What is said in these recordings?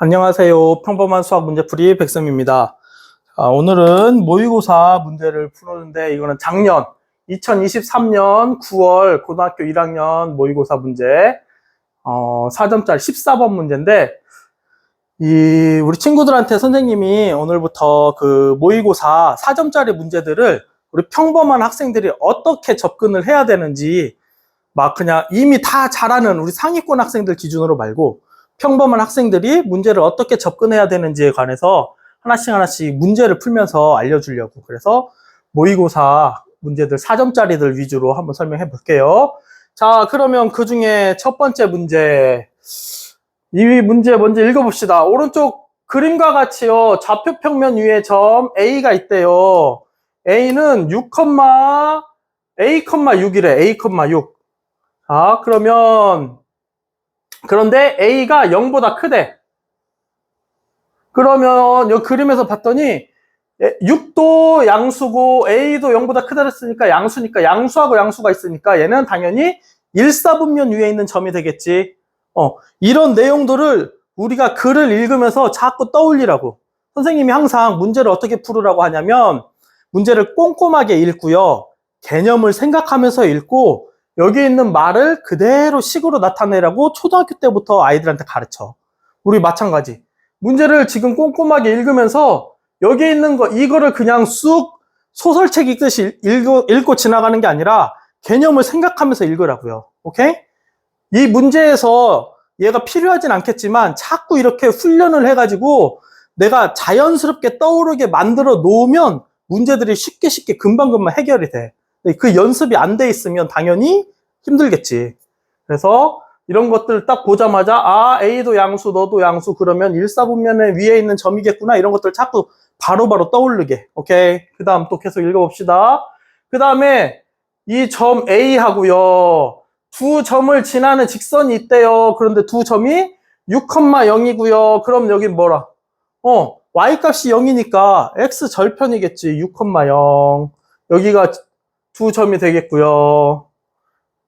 안녕하세요. 평범한 수학 문제풀이 백쌤입니다. 아, 오늘은 모의고사 문제를 풀었는데 이거는 작년 2023년 9월 고등학교 1학년 모의고사 문제 어, 4점짜리 14번 문제인데 이 우리 친구들한테 선생님이 오늘부터 그 모의고사 4점짜리 문제들을 우리 평범한 학생들이 어떻게 접근을 해야 되는지 막 그냥 이미 다 잘하는 우리 상위권 학생들 기준으로 말고 평범한 학생들이 문제를 어떻게 접근해야 되는지에 관해서 하나씩 하나씩 문제를 풀면서 알려주려고 그래서 모의고사 문제들 4점짜리들 위주로 한번 설명해 볼게요. 자, 그러면 그 중에 첫 번째 문제. 이 문제 먼저 읽어봅시다. 오른쪽 그림과 같이요. 좌표 평면 위에 점 A가 있대요. A는 6, A,6이래. A,6. 자, 그러면 그런데 A가 0보다 크대. 그러면 이 그림에서 봤더니 6도 양수고 A도 0보다 크다 그랬으니까 양수니까 양수하고 양수가 있으니까 얘는 당연히 1사분면 위에 있는 점이 되겠지. 어, 이런 내용들을 우리가 글을 읽으면서 자꾸 떠올리라고. 선생님이 항상 문제를 어떻게 풀으라고 하냐면 문제를 꼼꼼하게 읽고요. 개념을 생각하면서 읽고 여기 있는 말을 그대로 식으로 나타내라고 초등학교 때부터 아이들한테 가르쳐. 우리 마찬가지. 문제를 지금 꼼꼼하게 읽으면서 여기 있는 거, 이거를 그냥 쑥 소설책 읽듯이 읽고, 읽고 지나가는 게 아니라 개념을 생각하면서 읽으라고요. 오케이? 이 문제에서 얘가 필요하진 않겠지만 자꾸 이렇게 훈련을 해가지고 내가 자연스럽게 떠오르게 만들어 놓으면 문제들이 쉽게 쉽게 금방금방 해결이 돼. 그 연습이 안 돼 있으면 당연히 힘들겠지. 그래서 이런 것들 딱 보자마자 아 A도 양수 너도 양수 그러면 일사분면에 위에 있는 점이겠구나 이런 것들 자꾸 바로 바로 떠오르게. 오케이? 그 다음 또 계속 읽어봅시다. 그 다음에 이 점 A하고요. 두 점을 지나는 직선이 있대요. 그런데 두 점이 6,0이고요. 그럼 여기 뭐라? 어 Y 값이 0이니까 X 절편이겠지. 6,0 여기가 두 점이 되겠고요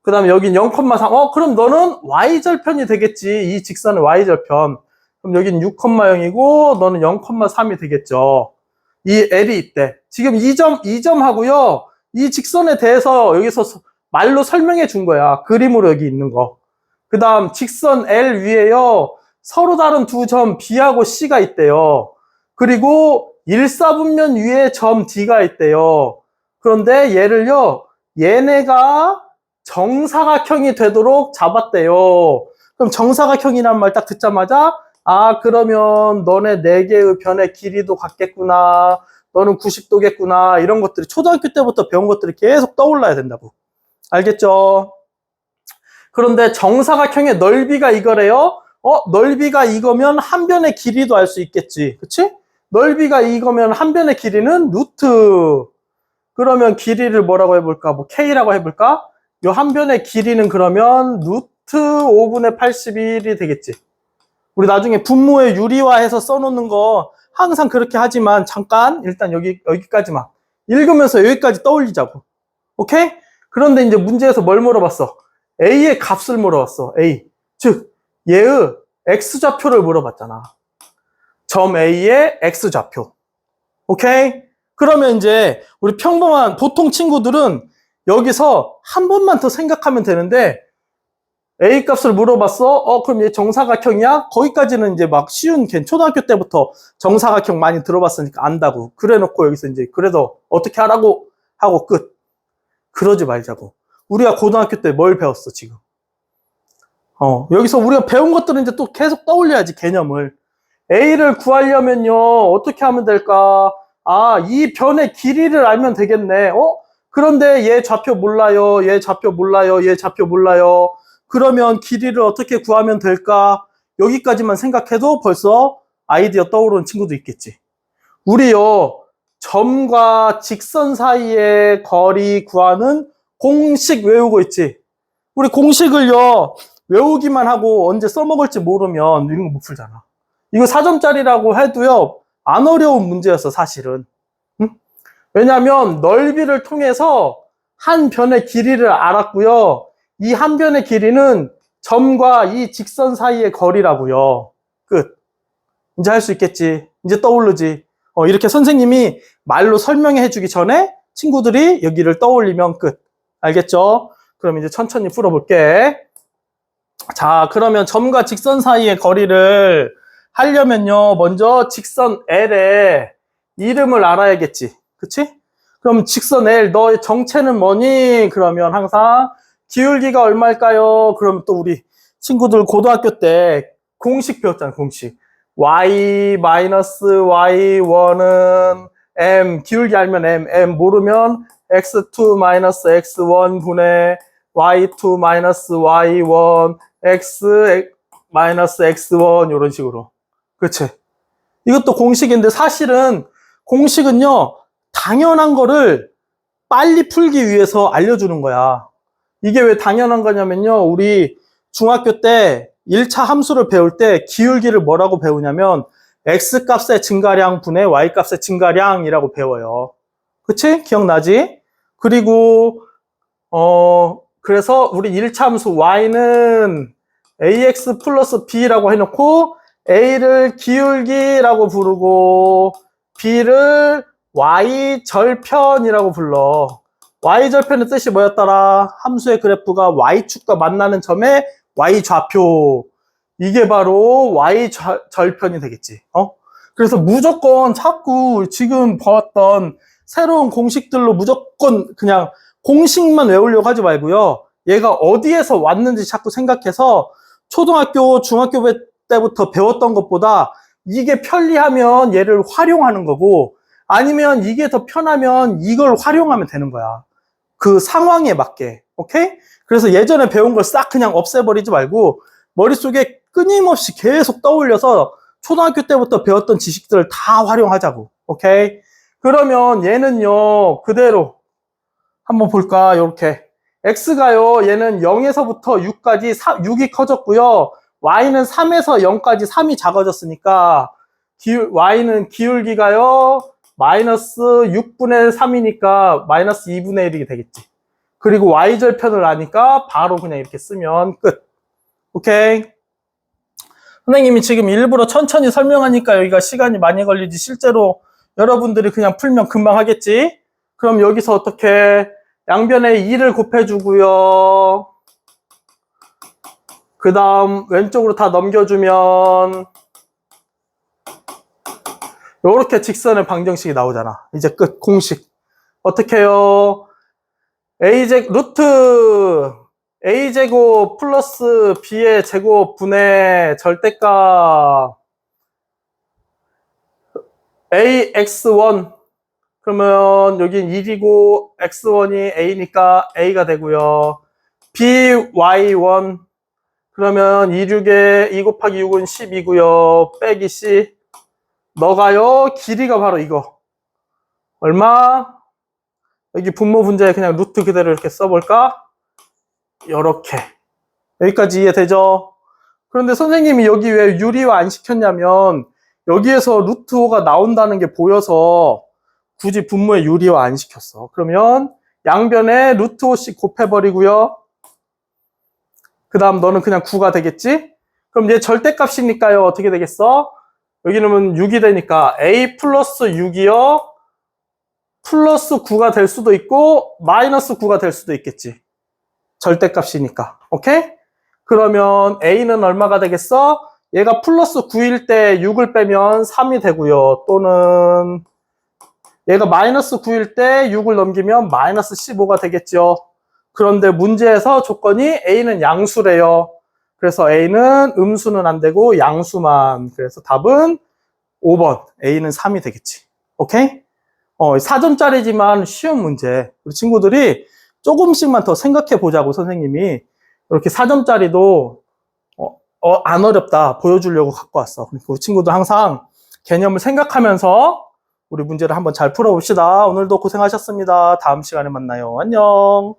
그 다음에 여긴 0,3. 어, 그럼 너는 y절편이 되겠지. 이 직선은 y절편. 그럼 여긴 6,0이고 너는 0,3이 되겠죠. 이 L이 있대. 지금 이 점, 이 점하고요. 이 직선에 대해서 여기서 말로 설명해 준 거야. 그림으로 여기 있는 거. 그 다음 직선 L 위에요. 서로 다른 두 점 B하고 C가 있대요. 그리고 일사분면 위에 점 D가 있대요. 그런데 얘를요. 얘네가 정사각형이 되도록 잡았대요. 그럼 정사각형이란 말 딱 듣자마자 아 그러면 너네 네 개의 변의 길이도 같겠구나. 너는 90도겠구나. 이런 것들이 초등학교 때부터 배운 것들이 계속 떠올라야 된다고. 알겠죠? 그런데 정사각형의 넓이가 이거래요. 어 넓이가 이거면 한 변의 길이도 알 수 있겠지. 그치? 넓이가 이거면 한 변의 길이는 루트. 그러면 길이를 뭐라고 해볼까? 뭐 K라고 해볼까? 요한 변의 길이는 그러면 루트 5분의 81이 되겠지. 우리 나중에 분모의 유리화해서 써놓는 거 항상 그렇게 하지만 잠깐 일단 여기 여기까지만 읽으면서 여기까지 떠올리자고. 오케이? 그런데 이제 문제에서 뭘 물어봤어? A의 값을 물어봤어. A. 즉 얘의 x 좌표를 물어봤잖아. 점 A의 x 좌표. 오케이? 그러면 이제 우리 평범한 보통 친구들은 여기서 한 번만 더 생각하면 되는데 A 값을 물어봤어? 어 그럼 얘 정사각형이야? 거기까지는 이제 막 쉬운 걘 초등학교 때부터 정사각형 많이 들어봤으니까 안다고. 그래 놓고 여기서 이제 그래도 어떻게 하라고? 하고 끝. 그러지 말자고. 우리가 고등학교 때 뭘 배웠어 지금? 어 여기서 우리가 배운 것들은 이제 또 계속 떠올려야지 개념을. A를 구하려면요 어떻게 하면 될까 아 이 변의 길이를 알면 되겠네 어 그런데 얘 좌표 몰라요. 얘 좌표 몰라요. 얘 좌표 몰라요. 그러면 길이를 어떻게 구하면 될까? 여기까지만 생각해도 벌써 아이디어 떠오르는 친구도 있겠지. 우리요, 점과 직선 사이의 거리 구하는 공식 외우고 있지. 우리 공식을요, 외우기만 하고 언제 써먹을지 모르면 이런 거 못 풀잖아. 이거 4점짜리라고 해도요, 안 어려운 문제였어, 사실은. 왜냐하면 넓이를 통해서 한 변의 길이를 알았고요. 이 한 변의 길이는 점과 이 직선 사이의 거리라고요. 끝. 이제 할 수 있겠지. 이제 떠오르지. 어, 이렇게 선생님이 말로 설명해 주기 전에 친구들이 여기를 떠올리면 끝. 알겠죠? 그럼 이제 천천히 풀어볼게. 자, 그러면 점과 직선 사이의 거리를 하려면요, 먼저 직선 L의 이름을 알아야겠지. 그치? 그럼 직선 L, 너의 정체는 뭐니? 그러면 항상 기울기가 얼마일까요? 그럼 또 우리 친구들 고등학교 때 공식 배웠잖아, 공식. y 마이너스 y1은 m, 기울기 알면 m, m 모르면 x2 마이너스 x1 분의 y2 마이너스 y1, x 마이너스 x1 이런 식으로. 그치? 이것도 공식인데 사실은 공식은요, 당연한 거를 빨리 풀기 위해서 알려주는 거야. 이게 왜 당연한 거냐면요, 우리 중학교 때 1차 함수를 배울 때 기울기를 뭐라고 배우냐면 x 값의 증가량 분의 y 값의 증가량이라고 배워요. 그치? 기억나지? 그리고 어 그래서 우리 1차 함수 y는 ax 플러스 b라고 해놓고 a를 기울기라고 부르고 b를 y 절편이라고 불러. y 절편의 뜻이 뭐였더라? 함수의 그래프가 y축과 만나는 점의 y 좌표. 이게 바로 y 절- 절편이 되겠지. 어? 그래서 무조건 자꾸 지금 봤던 새로운 공식들로 무조건 그냥 공식만 외우려고 하지 말고요. 얘가 어디에서 왔는지 자꾸 생각해서 초등학교, 중학교 때부터 배웠던 것보다 이게 편리하면 얘를 활용하는 거고 아니면 이게 더 편하면 이걸 활용하면 되는 거야. 그 상황에 맞게. 오케이? 그래서 예전에 배운 걸 싹 그냥 없애버리지 말고 머릿속에 끊임없이 계속 떠올려서 초등학교 때부터 배웠던 지식들을 다 활용하자고. 오케이? 그러면 얘는요, 그대로 한번 볼까? 이렇게. x가요, 얘는 0에서부터 6까지 6이 커졌고요. Y는 3에서 0까지 3이 작아졌으니까 기울, y는 기울기가요, 마이너스 6분의 3이니까 마이너스 2분의 1이 되겠지. 그리고 y절편을 아니까 바로 그냥 이렇게 쓰면 끝. 오케이. 선생님이 지금 일부러 천천히 설명하니까 여기가 시간이 많이 걸리지 실제로 여러분들이 그냥 풀면 금방 하겠지. 그럼 여기서 어떻게 양변에 2를 곱해주고요. 그 다음 왼쪽으로 다 넘겨주면 이렇게 직선의 방정식이 나오잖아. 이제 끝 공식. 어떻게 해요? a제 루트 a제곱 플러스 b의 제곱 분의 절대값 ax1 그러면 여긴 1이고 x1이 a니까 a가 되고요. by1 그러면 2, 6에 2 곱하기 6은 10이고요. 빼기 c 너가요 길이가 바로 이거 얼마? 여기 분모 분자에 그냥 루트 그대로 이렇게 써볼까? 요렇게 여기까지 이해되죠? 그런데 선생님이 여기 왜 유리화 안 시켰냐면 여기에서 루트 5가 나온다는 게 보여서 굳이 분모에 유리화 안 시켰어 그러면 양변에 루트 5씩 곱해버리고요 그 다음 너는 그냥 9가 되겠지? 그럼 얘 절대값이니까요 어떻게 되겠어? 여기는 6이 되니까 a 플러스 6이요 플러스 9가 될 수도 있고 마이너스 9가 될 수도 있겠지 절대값이니까 오케이? 그러면 a는 얼마가 되겠어? 얘가 플러스 9일 때 6을 빼면 3이 되고요 또는 얘가 마이너스 9일 때 6을 넘기면 마이너스 15가 되겠죠 그런데 문제에서 조건이 a는 양수래요 그래서 A는 음수는 안 되고 양수만. 그래서 답은 5번. A는 3이 되겠지. 오케이? 어, 4점짜리지만 쉬운 문제. 우리 친구들이 조금씩만 더 생각해 보자고 선생님이 이렇게 4점짜리도 어, 어, 안 어렵다 보여주려고 갖고 왔어. 그러니까 우리 친구들 항상 개념을 생각하면서 우리 문제를 한번 잘 풀어봅시다. 오늘도 고생하셨습니다. 다음 시간에 만나요. 안녕.